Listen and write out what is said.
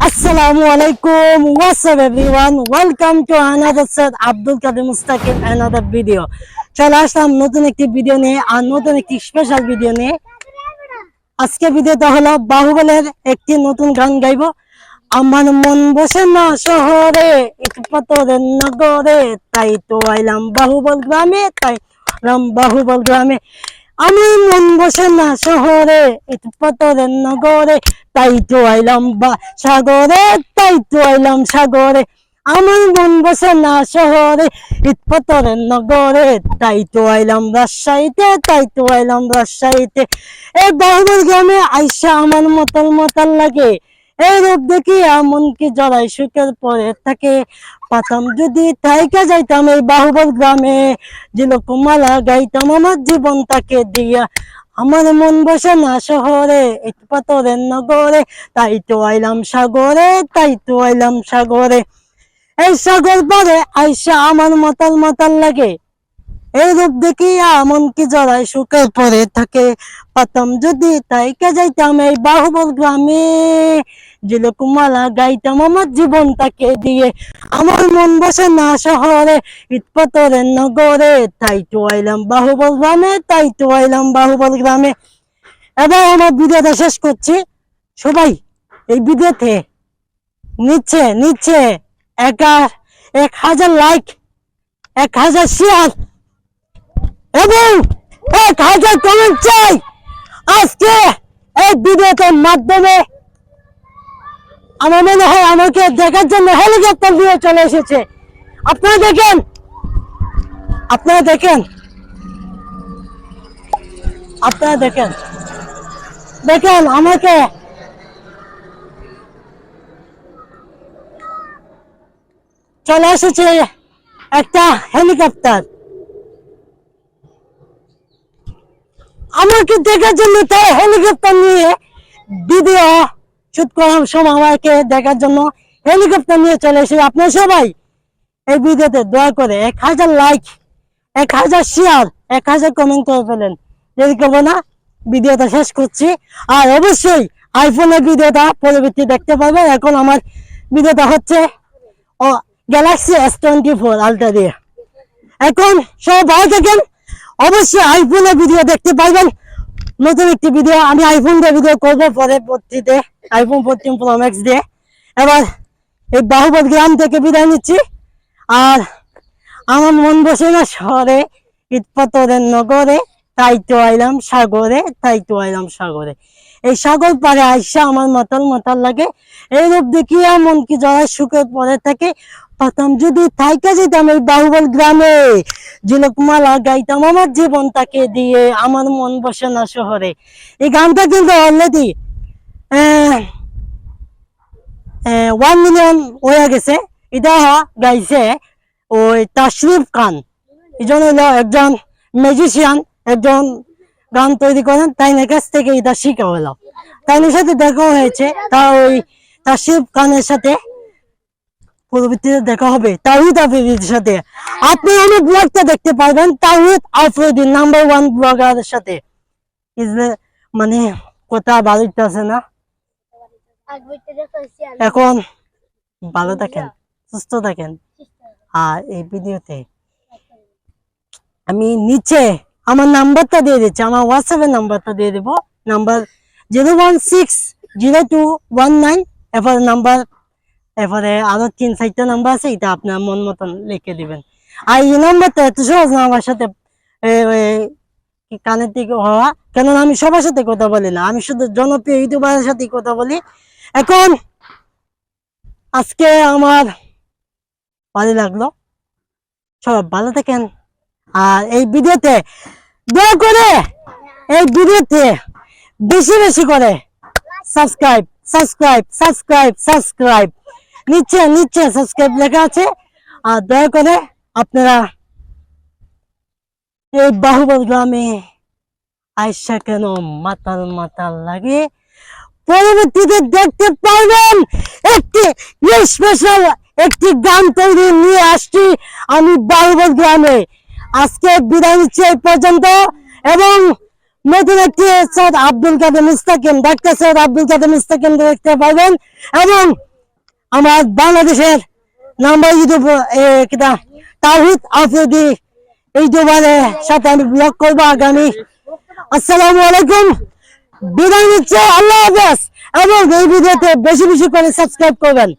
What's up, everyone? Welcome to another set, Abdul Kadir Mustaqim, another video. চলে আসলাম নতুন একটি ভিডিও নিয়ে আর নতুন একটি স্পেশাল ভিডিও নিয়ে। আজকে ভিডিওটা হলো বাহুবলের একটি নতুন গান গাইবো। আমার মন বসে না শহরে পাথরের নগরে। তাই তো আইলাম বাহুবল গ্রামে, তাই রাম বাহুবল গ্রামে। আমি মন বসে না শহরে পতরের নগরে, তাই তো আইলাম বা সাগরে তাই তো আইলাম সাগরে। আমার মন বসে না শহরে ইটপাতরের নগরে, তাই তো আইলাম রাজশাহীতে, তাই তো আইলাম রাজশাহীতে। এ বাহুবল গ্রামে আইসা আমার মতল মতল লাগে। এই রূপ দেখি কি জড়াই সুখের পরে থাকে। পাতাম যদি যাইতাম এই বাহুবল গ্রামে জিলকুমালা গাইতাম আমার দিয়া। আমার মন বসে না শহরে পাথরের নগরে, তাই তো আইলাম সাগরে, তাই তো আইলাম সাগরে। এই সাগর পারে আইসা আমার মাতাল মাতাল লাগে। এই রূপ দেখিয়া এমন কি জড়াই সুখের পরে থাকে। পাতাম যদি তাইকে যাইতাম এই বাহুবল গ্রামে জিলকুমালা গাইতাম আমার জীবনটাকে দিয়ে। আমার মন বসে না শহরে ইটপাতরের নগরে। তাই তো আইলাম বাহুবল গ্রামে, তাই তো আইলাম বাহুবল গ্রামে। এবার আমার ভিডিওটা শেষ করছি। সবাই, এই ভিডিওতে নিচ্ছে নিচ্ছে একা এক হাজার লাইক এক হাজার শেয়ার এবং এক হাজার কমেন্ট চাই। আজকে এই ভিডিওটার মাধ্যমে আমার মনে হয় আমাকে দেখার জন্য হেলিকপ্টার দিয়ে চলে এসেছে। আপনারা দেখেন? আপনারা দেখেন? আপনারা দেখেন? দেখেন আমাকে? চলে এসেছে একটা হেলিকপ্টার। আমাকে দেখার জন্য তাই হেলিকপ্টার নিয়ে ভিডিও শুট করার সময় আমাকে দেখার জন্য হেলিকপ্টার নিয়ে চলে এসে আপনার সবাই এই ভিডিওতে দয়া করে এক হাজার লাইক এক হাজার শেয়ার এক হাজার কমেন্ট করে ফেলেন। দেরি করব না, ভিডিওটা শেষ করছি। আর অবশ্যই আইফোনের ভিডিওটা পরবর্তী দেখতে পাবেন এখন আমার ভিডিওটা হচ্ছে, ও Galaxy S twenty four Ultra দিয়ে। এখন সব ভালো থাকেন। অবশ্যই আইফোনের ভিডিও দেখতে পারবেন। নতুন একটি ভিডিও আমি আইফোন দিয়ে ভিডিও করব পরবর্তীতে আইফোন ফোরটিন প্রো ম্যাক্স দিয়ে। এবার এই বাহুবল গ্রাম থেকে বিদায় নিচ্ছি। আর আমার মন বসে না শহরে, ইটপাতরের নগরে, তাই তো আইলাম সাগরে, তাই তো আইলাম সাগরে। এই সাগর পারে আইসা আমার মাতাল মাতাল লাগে। এই রূপ দেখিয়া মন কি জড়ায় সুখের পরে থাকে পাতাম, যদি থাইকা যেতাম এই বাহুবল গ্রামে ঝিলকমালা গাইতাম আমার জীবনটাকে দিয়ে, আমার মন বসে না শহরে। এই গানটা কিন্তু অলরেডি ওয়ান মিলিয়ন হয়ে গেছে। এটা গাইছে ওই তাশরিফ খান। এজন হলো একজন ম্যাজিশিয়ান একজন গান তৈরি করেন। তাই না কাছ থেকে এটা শিখা হলো। তাইনের সাথে দেখা হয়েছে, তা ওই তাশরিফ খানের সাথে। পরবর্তীতে দেখা হবে তাহিদ আফ্রিদির সাথে। আপনি আমার ব্লগটা দেখতে পারবেন তাহিদ আফ্রিদি নাম্বার ওয়ান ব্লগারের সাথে। মানে কথা বাড়িতে আছে না? এখন ভালো থাকেন সুস্থ থাকেন। আর এই ভিডিওতে আমি নিচে আমার নাম্বারটা দিয়ে দিচ্ছি আমার হোয়াটসঅ্যাপের নাম্বারটা দিয়ে দেবো। Number zero one six zero two one nine এরপর নাম্বার এরপরে আরও তিন চারটা নাম্বার আছে, এটা আপনার মন মতন লিখে দিবেন। আর এই নাম্বারটা এত সহজ না, আমার সাথে কানের দিকে হওয়া। কেননা আমি সবার সাথে কথা বলি না, আমি শুধু জনপ্রিয় ইউটিউবারের সাথে কথা বলি। এখন আজকে আমার ভালো লাগল। সবাই ভালো থাকেন। আর এই ভিডিওতে দয়া করে, এই ভিডিওতে বেশি বেশি করে সাবস্ক্রাইব সাবস্ক্রাইব সাবস্ক্রাইব সাবস্ক্রাইব নিচে নিচে সাবস্ক্রাইব লেখা আছে। আর দয়া করে আপনারা এই বাহুবল গ্রামে আইসা কেন মাতাল মাতাল লাগে? পরবর্তীতে দেখতে পারবেন একটি স্পেশাল একটি গান তৈরি নিয়ে আসছি আমি বাহুবল গ্রামে। আজকে বিদায় নিচ্ছি এই পর্যন্ত এবং নতুন একটি সৈয়দ আব্দুল কাদের মুস্তাকিম, ডাক্তার সৈয়দ আব্দুল কাদের মুস্তাকিম দেখতে পাবেন এবং আমার বাংলাদেশের নাম্বার ইউটিউব কিতা তাহিদ এই ইউটিউবারের সাথে আমি ব্লগ করব আগামী। আসসালামু আলাইকুম। বিদায় নিচ্ছে, আল্লাহ হাফেজ। এবং এই ভিডিওতে বেশি বেশি করে সাবস্ক্রাইব করবেন।